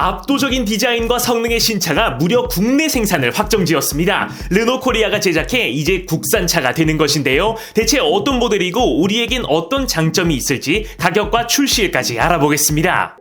압도적인 디자인과 성능의 신차가 무려 국내 생산을 확정지었습니다. 르노 코리아가 제작해 이제 국산차가 되는 것인데요. 대체 어떤 모델이고 우리에겐 어떤 장점이 있을지 가격과 출시일까지 알아보겠습니다.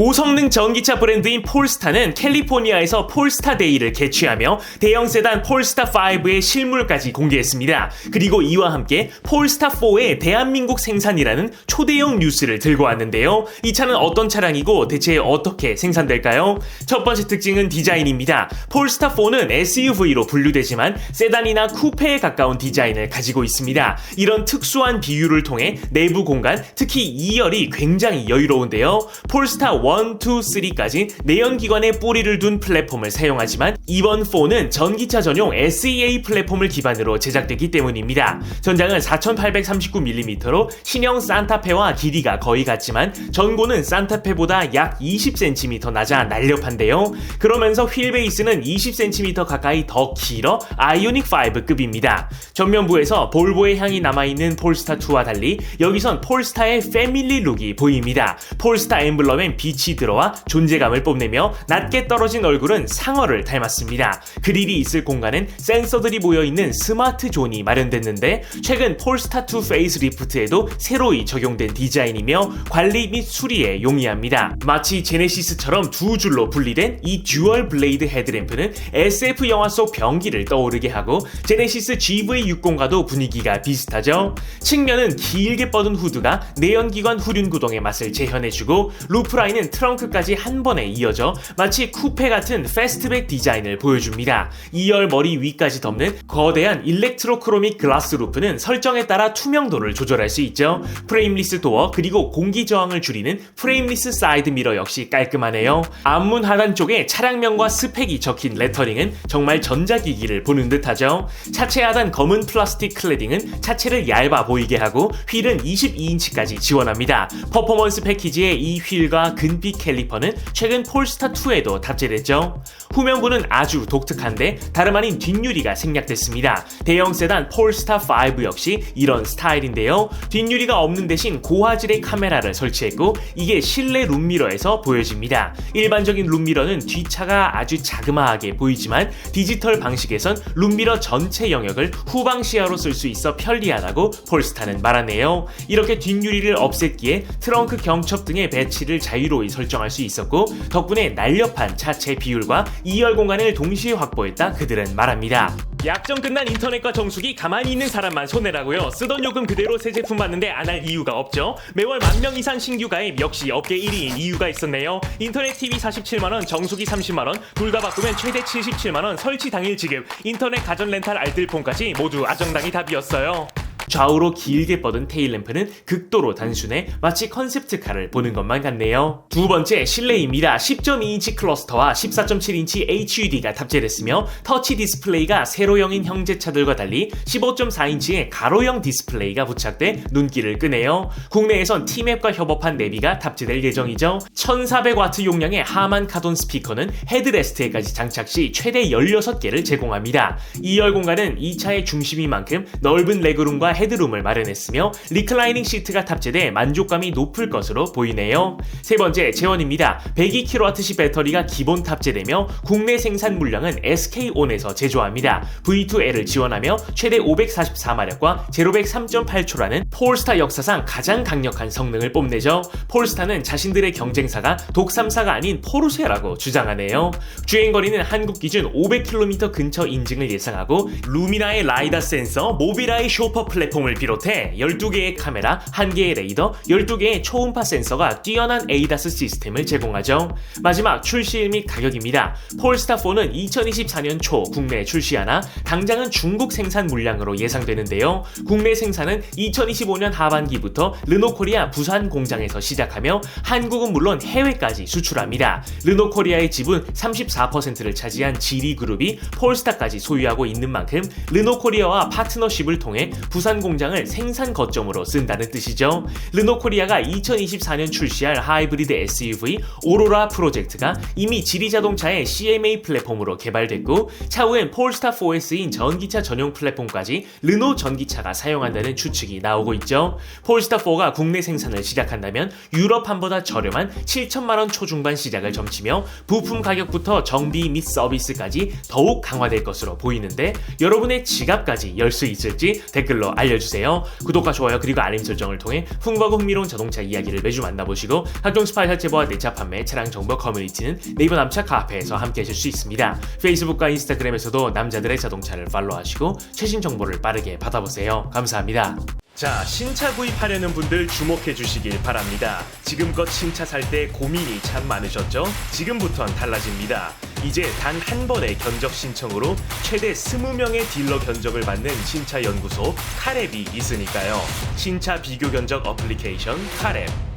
고성능 전기차 브랜드인 폴스타는 캘리포니아에서 폴스타 데이를 개최하며 대형 세단 폴스타 5의 실물까지 공개했습니다. 그리고 이와 함께 폴스타 4의 대한민국 생산이라는 초대형 뉴스를 들고 왔는데요. 이 차는 어떤 차량이고 대체 어떻게 생산될까요? 첫 번째 특징은 디자인입니다. 폴스타 4는 SUV로 분류되지만 세단이나 쿠페에 가까운 디자인을 가지고 있습니다. 이런 특수한 비율을 통해 내부 공간, 특히 2열이 굉장히 여유로운데요. 폴스타 1 1, 2, 3까지 내연기관에 뿌리를 둔 플랫폼을 사용하지만 이번 4는 전기차 전용 SEA 플랫폼을 기반으로 제작되기 때문입니다. 전장은 4839mm로 신형 산타페와 길이가 거의 같지만 전고는 산타페보다 약 20cm 낮아 날렵한데요. 그러면서 휠 베이스는 20cm 가까이 더 길어 아이오닉 5급입니다. 전면부에서 볼보의 향이 남아있는 폴스타 2와 달리 여기선 폴스타의 패밀리 룩이 보입니다. 폴스타 엠블럼엔 빛이 빛이 들어와 존재감을 뽐내며 낮게 떨어진 얼굴은 상어를 닮았습니다. 그릴이 있을 공간은 센서들이 모여있는 스마트 존이 마련됐는데 최근 폴스타2 페이스 리프트에도 새로이 적용된 디자인이며 관리 및 수리에 용이합니다. 마치 제네시스처럼 두 줄로 분리된 이 듀얼 블레이드 헤드램프는 SF 영화 속 병기를 떠오르게 하고 제네시스 GV60과도 분위기가 비슷하죠. 측면은 길게 뻗은 후드가 내연기관 후륜 구동의 맛을 재현해주고 루프라인은 트렁크까지 한 번에 이어져 마치 쿠페 같은 패스트백 디자인을 보여줍니다. 2열 머리 위까지 덮는 거대한 일렉트로크로믹 글라스 루프는 설정에 따라 투명도를 조절할 수 있죠. 프레임리스 도어 그리고 공기 저항을 줄이는 프레임리스 사이드 미러 역시 깔끔하네요. 앞문 하단 쪽에 차량명과 스펙이 적힌 레터링은 정말 전자기기를 보는 듯하죠. 차체 하단 검은 플라스틱 클레딩은 차체를 얇아 보이게 하고 휠은 22인치까지 지원합니다. 퍼포먼스 패키지의 이 휠과 근 은빛 캘리퍼는 최근 폴스타2에도 탑재됐죠. 후면부는 아주 독특한데 다름 아닌 뒷유리가 생략됐습니다. 대형 세단 폴스타5 역시 이런 스타일인데요. 뒷유리가 없는 대신 고화질의 카메라를 설치했고 이게 실내 룸미러에서 보여집니다. 일반적인 룸미러는 뒷차가 아주 자그마하게 보이지만 디지털 방식에선 룸미러 전체 영역을 후방 시야로 쓸 수 있어 편리하다고 폴스타는 말하네요. 이렇게 뒷유리를 없앴기에 트렁크 경첩 등의 배치를 자유로이 설정할 수 있었고 덕분에 날렵한 차체 비율과 2열 공간을 동시에 확보했다 그들은 말합니다. 약정 끝난 인터넷과 정수기 가만히 있는 사람만 손해라고요. 쓰던 요금 그대로 새 제품 받는데 안 할 이유가 없죠. 매월 만 명 이상 신규 가입 역시 업계 1위인 이유가 있었네요. 인터넷 TV 47만 원, 정수기 30만 원, 둘 다 바꾸면 최대 77만 원, 설치 당일 지급, 인터넷 가전 렌탈 알뜰폰까지 모두 아정당이 답이었어요. 좌우로 길게 뻗은 테일램프는 극도로 단순해 마치 컨셉트카를 보는 것만 같네요. 두 번째 실내입니다. 10.2인치 클러스터와 14.7인치 HUD가 탑재됐으며 터치 디스플레이가 세로형인 형제차들과 달리 15.4인치의 가로형 디스플레이가 부착돼 눈길을 끄네요. 국내에선 티맵과 협업한 내비가 탑재될 예정이죠. 1400W 용량의 하만 카돈 스피커는 헤드레스트에까지 장착 시 최대 16개를 제공합니다. 2열 공간은 이 차의 중심인 만큼 넓은 레그룸과 헤드룸을 마련했으며 리클라이닝 시트가 탑재돼 만족감이 높을 것으로 보이네요. 세 번째 재원입니다. 102kWh 배터리가 기본 탑재되며 국내 생산 물량은 SK온에서 제조합니다. V2L을 지원하며 최대 544마력과 제로백 3.8초라는 폴스타 역사상 가장 강력한 성능을 뽐내죠. 폴스타는 자신들의 경쟁사가 독삼사가 아닌 포르쉐라고 주장하네요. 주행거리는 한국 기준 500km 근처 인증을 예상하고 루미나의 라이다 센서, 모비라의 쇼퍼 플랫 플랫폼을 비롯해 12개의 카메라, 1개의 레이더, 12개의 초음파 센서가 뛰어난 에이다스 시스템을 제공하죠. 마지막 출시일 및 가격입니다. 폴스타4는 2024년 초 국내에 출시하나 당장은 중국 생산 물량으로 예상되는데요. 국내 생산은 2025년 하반기부터 르노코리아 부산 공장에서 시작하며 한국은 물론 해외까지 수출합니다. 르노코리아의 지분 34%를 차지한 지리그룹이 폴스타까지 소유하고 있는 만큼 르노코리아와 파트너십을 통해 부산 공장을 생산 거점으로 쓴다는 뜻이죠. 르노 코리아가 2024년 출시할 하이브리드 SUV 오로라 프로젝트가 이미 지리 자동차의 CMA 플랫폼으로 개발됐고 차후엔 폴스타 4S인 전기차 전용 플랫폼까지 르노 전기차가 사용한다는 추측이 나오고 있죠. 폴스타 4가 국내 생산을 시작한다면 유럽판보다 저렴한 7천만 원 초중반 시작을 점치며 부품 가격부터 정비 및 서비스까지 더욱 강화될 것으로 보이는데 여러분의 지갑까지 열 수 있을지 댓글로 알려 주세요. 구독과 좋아요 그리고 알림 설정을 통해 풍부하고 흥미로운 자동차 이야기를 매주 만나보시고 각종 스파이 제보와 내차 판매, 차량 정보 커뮤니티는 네이버 남차 카페에서 함께 하실 수 있습니다. 페이스북과 인스타그램에서도 남자들의 자동차를 팔로우하시고 최신 정보를 빠르게 받아보세요. 감사합니다. 자, 신차 구입하려는 분들 주목해 주시길 바랍니다. 지금껏 신차 살 때 고민이 참 많으셨죠? 지금부턴 달라집니다. 이제 단 한 번의 견적 신청으로 최대 20명의 딜러 견적을 받는 신차 연구소 카랩이 있으니까요. 신차 비교 견적 어플리케이션 카랩